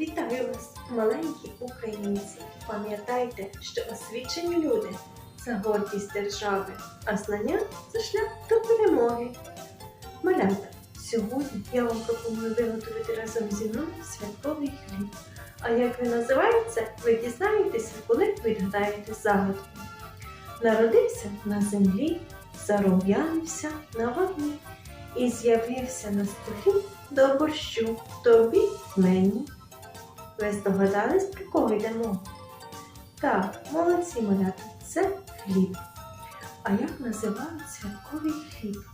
Вітаю вас, маленькі українці! Пам'ятайте, що освічені люди це гордість держави, а знання це шлях до перемоги. Малята, сьогодні я вам пропоную виготовити разом зі мною святковий хліб. А як він називається, ви дізнаєтеся, коли відгадаєте загадку. Народився на землі, зарум'янився на вогні і з'явився на столі до борщу тобі мені. Ви здогадались, про кого йдемо? Так, молодці малята, це хліб. А як називають святковий хліб?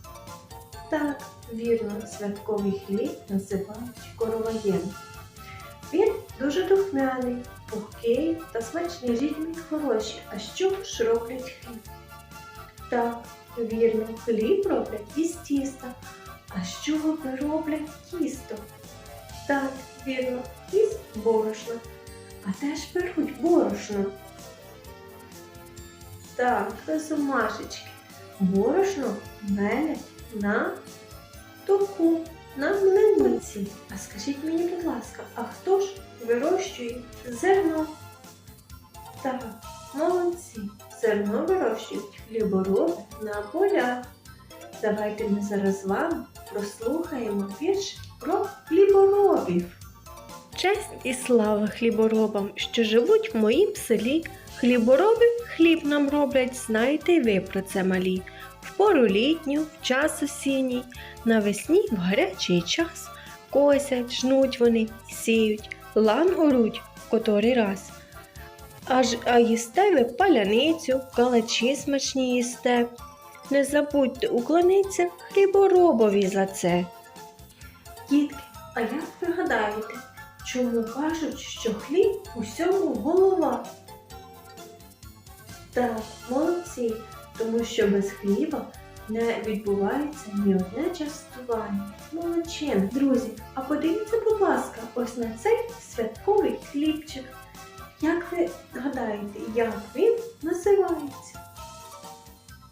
Так, вірно, святковий хліб називають короваєм. Він дуже духмяний, пухкий та смачний рідний хороші. А чого ж роблять хліб? Так, вірно, хліб роблять із тіста. А з чого ви роблять тісто? Так, вірно, із борошна. А де ж беруть борошно? Так, розумашечки. Борошно мелять на току, на млинниці. А скажіть мені, будь ласка, а хто ж вирощує зерно? Так, молодці. Зерно вирощують хлібороби на полях. Давайте ми зараз з вами прослухаємо вірш про хліборобів. Честь і слава хліборобам, що живуть в моїм селі. Хлібороби хліб нам роблять, знаєте й ви про це малі. В пору літню, в час осінній, навесні в гарячий час косять, жнуть вони, сіють, лан горуть в котрий раз. Аж а їсте ви паляницю, калачі смачні їсте. Не забудьте уклониться хліборобові за це. Дітки, а як ви гадаєте, чому кажуть, що хліб усьому голова? Так, молодці, тому що без хліба не відбувається ні одне частування. Молодчин. Друзі, а подивіться, будь ласка, ось на цей святковий хлібчик. Як ви гадаєте, як він називається?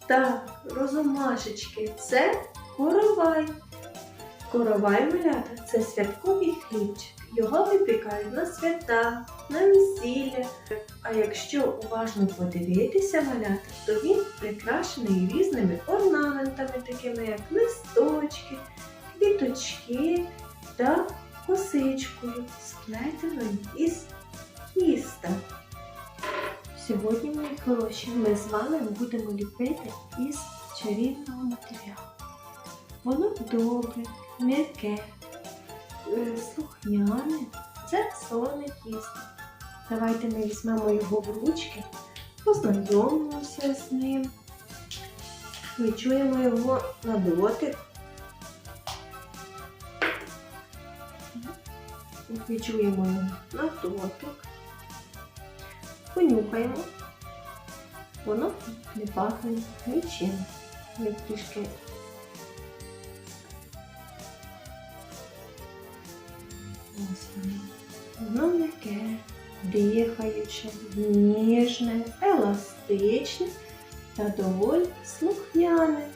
Так, розумашечки, це коровай. Коровай малята це святковий хлібчик. Його випікають на свята, на весілля. А якщо уважно подивитися малята, то він прикрашений різними орнаментами, такими як листочки, квіточки та косичкою, сплетеною із тіста. Сьогодні, мої хороші, ми з вами будемо ліпити із чарівного матеріалу. Воно добре, м'яке, е, слухняне, це солоне тісто. Давайте ми візьмемо його в ручки, познайомимося з ним, відчуємо його на дотик. Відчуємо його на дотик. Понюхаємо. Воно не пахне нічим. Ми трішки Воно. Воно м'яке, дихаюче, ніжне, еластичне та доволі слухняне.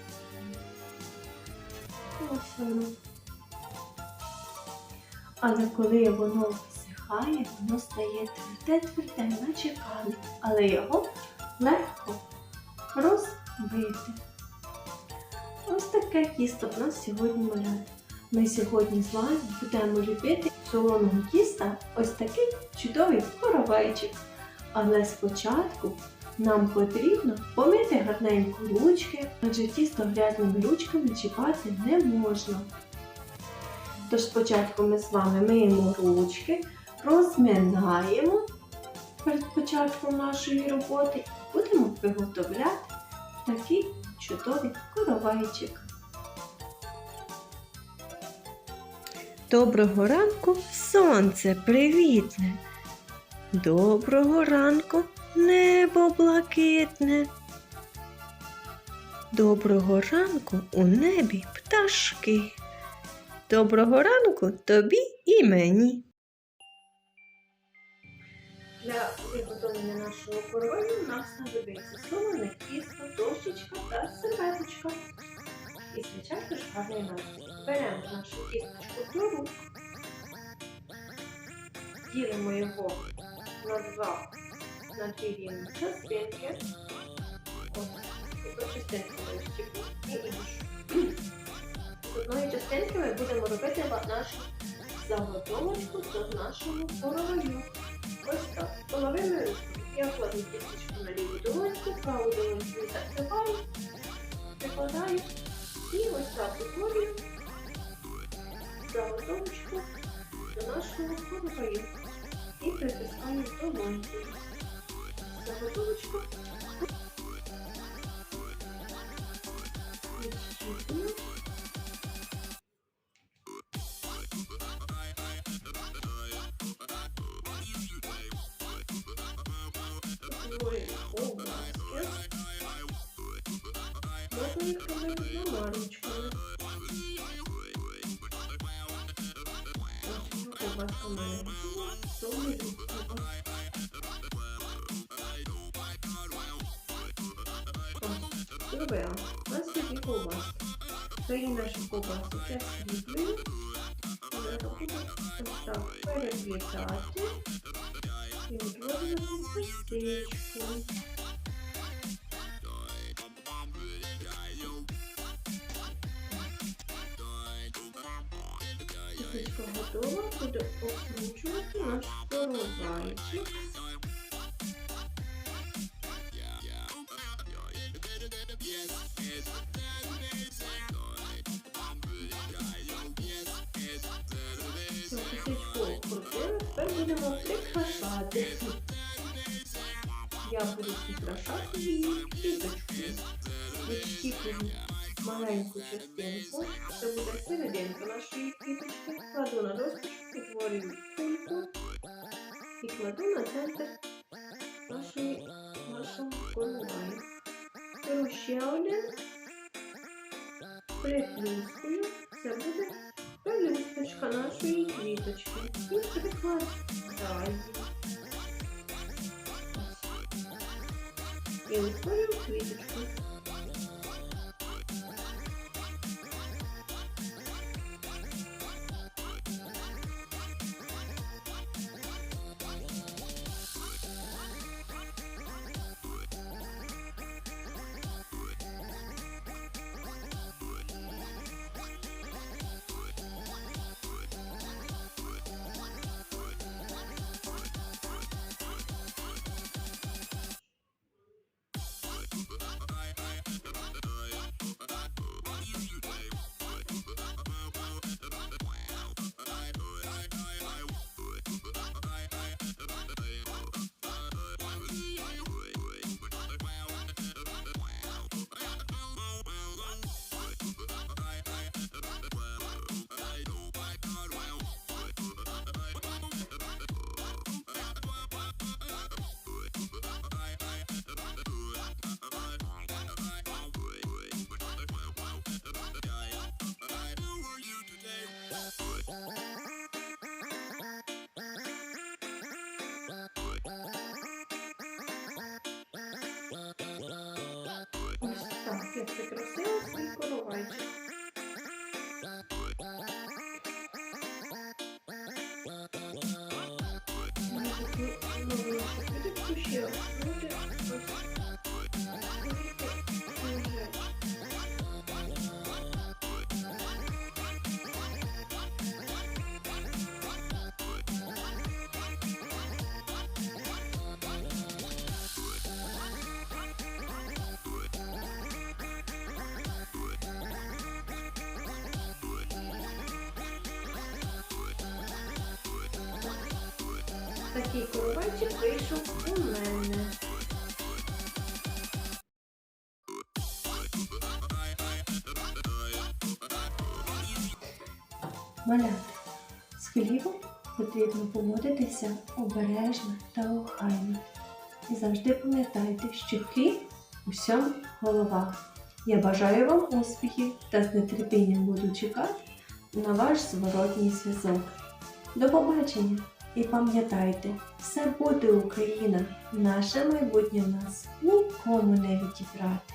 Але коли воно висихає, воно стає тверде-тверде, наче камінь, але його легко розбити. Ось таке тісто в нас сьогодні малята. Ми сьогодні з вами будемо ліпити солоного тіста ось такий чудовий коровайчик. Але спочатку нам потрібно помити гарненько ручки, адже тісто грязними ручками чіпати не можна. Тож спочатку ми з вами миємо ручки, розминаємо перед початком нашої роботи будемо виготовляти такий чудовий коровайчик. Доброго ранку, сонце привітне. Доброго ранку, небо блакитне. Доброго ранку у небі пташки. Доброго ранку тобі і мені. Для виготовлення нашого короваю нам знадобиться солоне тісто, дощечка та серветочка. Ж гарний настрій. Беремо нашу тісточку до рук. ділимо його на два, на дві рівні частинки. Іншу. З одної частинки ми будемо робити нашу заготовочку до нашого короваю. Ось так. Половиною ручкою. Я кладу кісточку на ліву долоньку, праву долоньку закриваю, прикладаю і ось так утворюю заготовочку до нашого короваю. І притискаємо до ланки. Заготовочку. Робити двома. Ось ковбаска в мене готова. Солю ковбаску. Зробила. У нас є дві ковбаски. Свої наші ковбаски присвітлюю. Зараз буду ось так переплітати. І утворювати косичку. Косичка готова. Буду обкручувати наш коровайчик. Я буду прикрашати її квіточкою. Відщіпую маленьку частинку. Це буде серединка нашої квіточки. Кладу на доску, утворюю кульку і кладу на центр нашої, нашого короваю. Беру ще один, приплюскую. Це буде пелюсточка нашої квіточки. І прикладаю. І утворюю квіточку. Я прикрасила свій коровайчик. Такий коровайчик вийшов у мене. Малята, з хлібом потрібно поводитися обережно та охайно. І завжди пам'ятайте, що хліб у всьому голова. Я бажаю вам успіхів та з нетерпінням буду чекати на ваш зворотній зв'язок. До побачення! І пам'ятайте, все буде Україна, наше майбутнє в нас нікому не відібрати.